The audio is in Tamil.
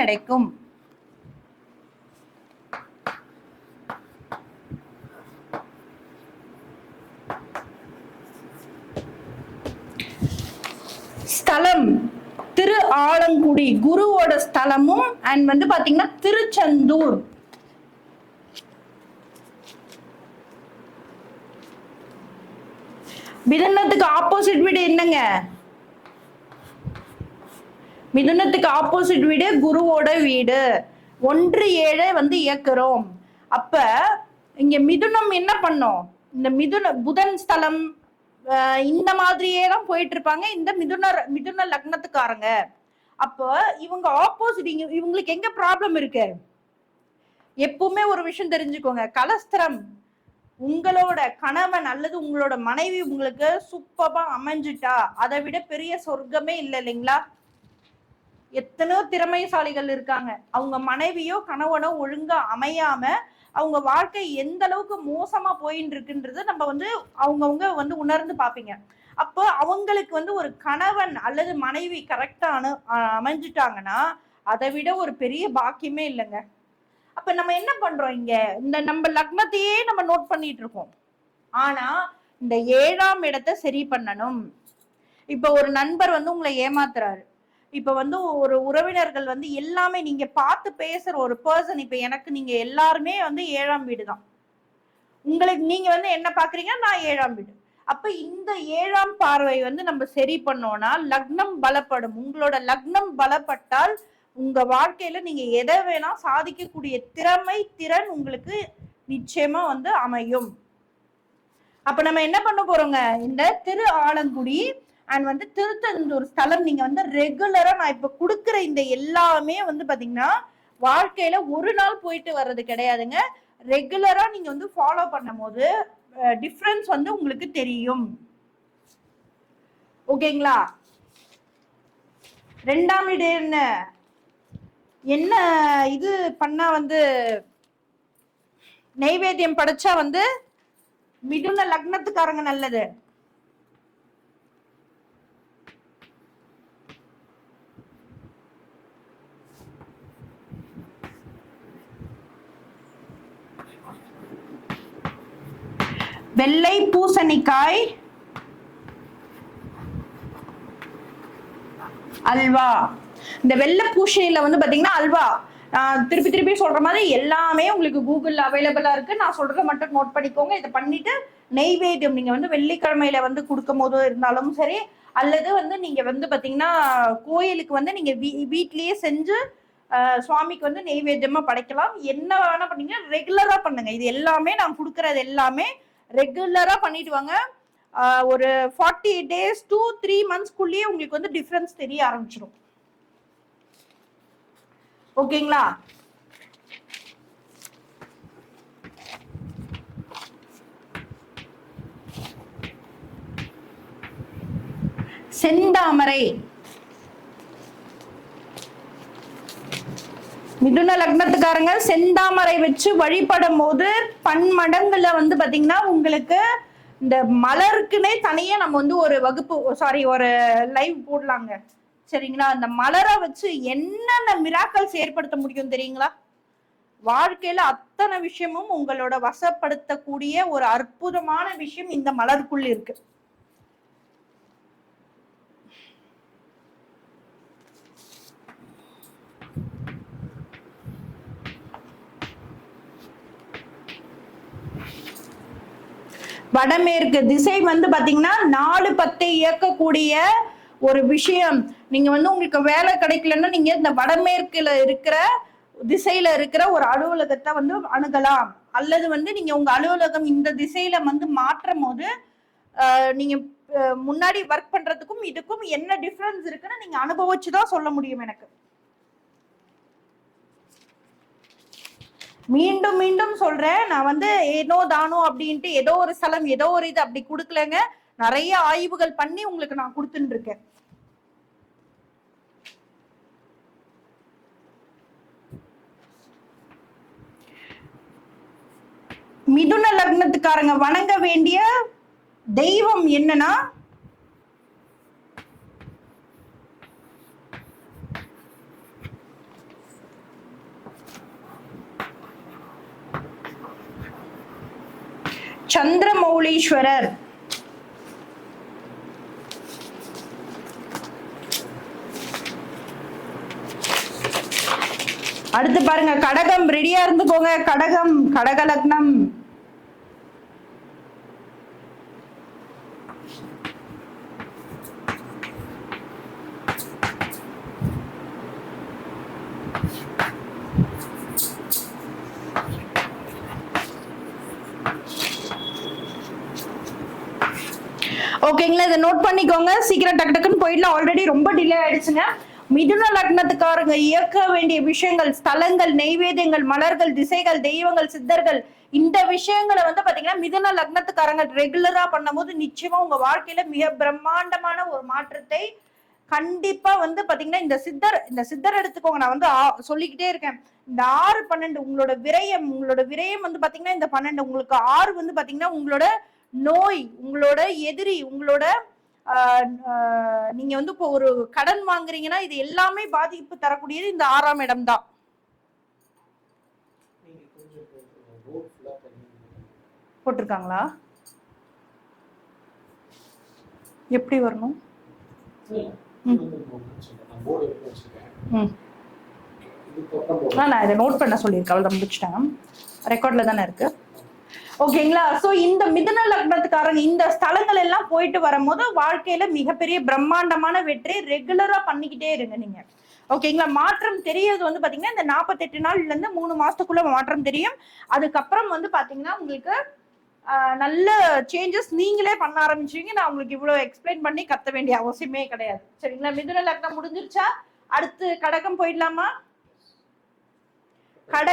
கிடைக்கும். ஸ்தலம். திரு ஆலங்குடி குருவோட ஸ்தலமும் அண்ட் வந்து பாத்தீங்கன்னா திருச்செந்தூர். மிதுனத்துக்கு ஆப்போசிட் வீடு என்னங்க? மிதுனத்துக்கு ஆப்போசிட் வீடு குருவோட வீடு. ஒன்று ஏழை வந்து இயக்குறோம். அப்ப இங்க மிதுனம் என்ன பண்ணும்? இந்த மிதுன புதன் ஸ்தலம் இந்த மாதிரியே தான் போயிட்டு இருப்பாங்க இந்த மிதுன மிதுன லக்னத்துக்காரங்க. அப்போ இவங்க ஆப்போசிட் இவங்களுக்கு எங்க ப்ராப்ளம் இருக்கு? எப்பவுமே ஒரு விஷயம் தெரிஞ்சுக்கோங்க. கலஸ்திரம் உங்களோட கணவன் அல்லது உங்களோட மனைவி உங்களுக்கு சூப்பரா அமைஞ்சிட்டா அதை விட பெரிய சொர்க்கமே இல்லை இல்லைங்களா? எத்தனையோ திறமைசாலிகள் இருக்காங்க. அவங்க மனைவியோ கணவனோ ஒழுங்கா அமையாம அவங்க வாழ்க்கை எந்த அளவுக்கு மோசமா போயின்னு இருக்குன்றது நம்ம வந்து அவங்கவுங்க வந்து உணர்ந்து பாப்பீங்க. அப்போ அவங்களுக்கு வந்து ஒரு கணவன் அல்லது மனைவி கரெக்டா அணு அமைஞ்சிட்டாங்கன்னா அதை விட ஒரு பெரிய பாக்கியமே இல்லைங்க. அப்ப நம்ம என்ன பண்றோம் இங்க? இந்த நம்ம லக்னத்தையே நம்ம நோட் பண்ணிட்டு இருக்கோம் ஆனா இந்த ஏழாம் இடத்தை சரி பண்ணணும். இப்ப ஒரு நண்பர் வந்து உங்களை ஏமாத்துறாரு. இப்ப வந்து ஒரு உறவினர்கள் வந்து எல்லாமே நீங்க பார்த்து பேசுற ஒரு பர்சன் இப்ப எனக்கு நீங்க எல்லாருமே வந்து ஏழாம் வீடு தான் உங்களுக்கு நீங்க வந்து என்ன பாக்குறீங்க? நான் ஏழாம் வீடு. அப்ப இந்த ஏழாம் பார்வை வந்து நம்ம சரி பண்ணோம்னா லக்னம் பலப்படும். உங்களோட லக்னம் பலப்பட்டால் உங்க வாழ்க்கையில நீங்க எதை வேணா சாதிக்கக்கூடிய திறமை திறன் உங்களுக்கு நிச்சயமா வந்து அமையும். அப்ப நம்ம என்ன பண்ண போறோங்க? இந்த திரு ஆலங்குடி அண்ட் வந்து திருத்தந்தூர் ஸ்தலம். நீங்க வந்து ரெகுலரா நான் இப்ப கொடுக்குற இந்த எல்லாமே வந்து பாத்தீங்கன்னா வாழ்க்கையில ஒரு நாள் போயிட்டு வர்றது கிடையாதுங்க. ரெகுலரா நீங்க வந்து ஃபாலோ பண்ணும்போது டிஃப்ரென்ஸ் வந்து உங்களுக்கு தெரியும். ஓகேங்களா ரெண்டாம் இடம் என்ன? என்ன இது பண்ணா வந்து நைவேத்தியம் படைச்சா வந்து மிதுன லக்னத்துக்காரங்க நல்லது. வெள்ளை பூசணிக்காய் அல்வா. இந்த வெள்ளை பூசணியில வந்து பாத்தீங்கன்னா அல்வா. திருப்பி திருப்பி சொல்ற மாதிரி எல்லாமே உங்களுக்கு கூகுள்ல அவைலபிளா இருக்கு. நான் சொல்றத மட்டும் நோட் பண்ணிக்கோங்க. இதை பண்ணிட்டு நெய்வேத்தியம் நீங்க வந்து வெள்ளிக்கிழமையில வந்து கொடுக்கும் போது இருந்தாலும் சரி அல்லது வந்து நீங்க வந்து பாத்தீங்கன்னா கோயிலுக்கு வந்து நீங்க வீ- வீட்லயே செஞ்சு சுவாமிக்கு வந்து நெய்வேத்தியமா படைக்கலாம். என்ன வேணா பண்ணீங்கன்னா ரெகுலரா பண்ணுங்க. இது எல்லாமே நான் கொடுக்கறது எல்லாமே ரெகுலராக பண்ணிட்டு வாங்க. ஒரு ஃபார்ட்டி டேஸ் டூ த்ரீ மந்த்ஸ்க்குள்ளேயே உங்களுக்கு வந்து டிஃப்ரென்ஸ் தெரிய ஆரம்பிச்சிடும் ஓகேங்களா? செந்தாமரை. மிதுன லக்னத்துக்காரங்க செந்தாமரை வச்சு வழிபடும் போது பன்மடங்குல வந்து பாத்தீங்கன்னா உங்களுக்கு இந்த மலருக்குன்னே தனியா நம்ம வந்து ஒரு வகுப்பு சாரி ஒரு லைவ் போடலாங்க. சரிங்களா? அந்த மலரை வச்சு என்னென்ன மிராக்கல்ஸ் ஏற்படுத்த முடியும் தெரியுங்களா? வாழ்க்கையில அத்தனை விஷயமும் உங்களோட வசப்படுத்தக்கூடிய ஒரு அற்புதமான விஷயம் இந்த மலருக்குள்ள இருக்கு. வடமேற்கு திசை வந்து பாத்தீங்கன்னா நாலு பத்தை இயக்கக்கூடிய ஒரு விஷயம். நீங்க வந்து உங்களுக்கு வேலை கிடைக்கலன்னா நீங்க இந்த வடமேற்குல இருக்கிற திசையில இருக்கிற ஒரு அலுவலகத்தை வந்து அணுகலாம். அல்லது வந்து நீங்க உங்க அலுவலகம் இந்த திசையில வந்து மாற்றும் போது நீங்க முன்னாடி ஒர்க் பண்றதுக்கும் இதுக்கும் என்ன டிஃபரன்ஸ் இருக்குன்னு நீங்க அனுபவிச்சுதான் சொல்ல முடியும் எனக்கு. மீண்டும் மீண்டும் சொல்றேன். நான் வந்து ஏனோ தானோ அப்படின்ட்டு ஏதோ ஒரு ஸ்தலம் ஏதோ ஒரு இது அப்படி கொடுக்கலங்க. நிறைய ஆய்வுகள் பண்ணி உங்களுக்கு நான் கொடுத்துட்டு இருக்கேன். மிதுன லக்னத்துக்காரங்க வணங்க வேண்டிய தெய்வம் என்னன்னா சந்திரமௌலீஸ்வரர். அடுத்து பாருங்க கடகம் ரெடியா இருந்துக்கோங்க. கடகம் கடக லக்னம் ஓகேங்களா இதை நோட் பண்ணிக்கோங்க. சீக்கிரம் டக்கு டக்குன்னு போயிடலாம். ஆல்ரெடி ரொம்ப டிலே ஆயிடுச்சுங்க. மிதுன லக்னத்துக்காரங்க இயக்க வேண்டிய விஷயங்கள் ஸ்தலங்கள் நெய்வேதியங்கள் மலர்கள் திசைகள் தெய்வங்கள் சித்தர்கள் இந்த விஷயங்களை வந்து பாத்தீங்கன்னா மிதுன லக்னத்துக்காரங்க ரெகுலரா பண்ணும்போது நிச்சயமா உங்க வாழ்க்கையில மிக பிரம்மாண்டமான ஒரு மாற்றத்தை கண்டிப்பா வந்து பாத்தீங்கன்னா இந்த சித்தர் இந்த சித்தர் எடுத்துக்கோங்க. நான் வந்து ஆ- சொல்லிக்கிட்டே இருக்கேன். இந்த ஆறு பன்னெண்டு உங்களோட விரயம் உங்களோட விரயம் வந்து பாத்தீங்கன்னா இந்த பன்னெண்டு உங்களுக்கு ஆறு வந்து பாத்தீங்கன்னா உங்களோட நோய் உங்களோட எதிரி உங்களோட ஆஹ், நீங்க வந்து இப்போ ஒரு கடன் வாங்குறீங்கன்னா இது எல்லாமே பாதிப்பு தரக்கூடியது இந்த ஆறாம் இடம் தான். போட்டிருக்காங்களா? எப்படி வரணும். நான் இது நோட் பண்ண சொல்லியிருக்கேன். அவ்வளோ முடிச்சிட்டேன். ரெக்கார்ட்ல தானே இருக்கு. ஓகேங்களா? சோ இந்த மிதுன லக்னத்துக்காரங்க இந்த ஸ்தலங்கள் எல்லாம் போயிட்டு வரும்போது வாழ்க்கையில மிகப்பெரிய பிரம்மாண்டமான வெற்றி ரெகுலரா பண்ணிக்கிட்டே இருங்க நீங்க. ஓகேங்களா? மாற்றம் தெரியறது வந்து பாத்தீங்கன்னா இந்த நாற்பத்தெட்டு நாள்ல இருந்து மூணு மாசத்துக்குள்ள மாற்றம் தெரியும். அதுக்கப்புறம் வந்து பாத்தீங்கன்னா உங்களுக்கு நல்ல சேஞ்சஸ் நீங்களே பண்ண ஆரம்பிச்சீங்க நான் உங்களுக்கு இவ்வளவு எக்ஸ்பிளைன் பண்ணி கத்த வேண்டிய அவசியமே கிடையாது. சரிங்களா? மிதுன லக்னம் முடிஞ்சிருச்சா? அடுத்து கடகம் போயிடலாமா? கட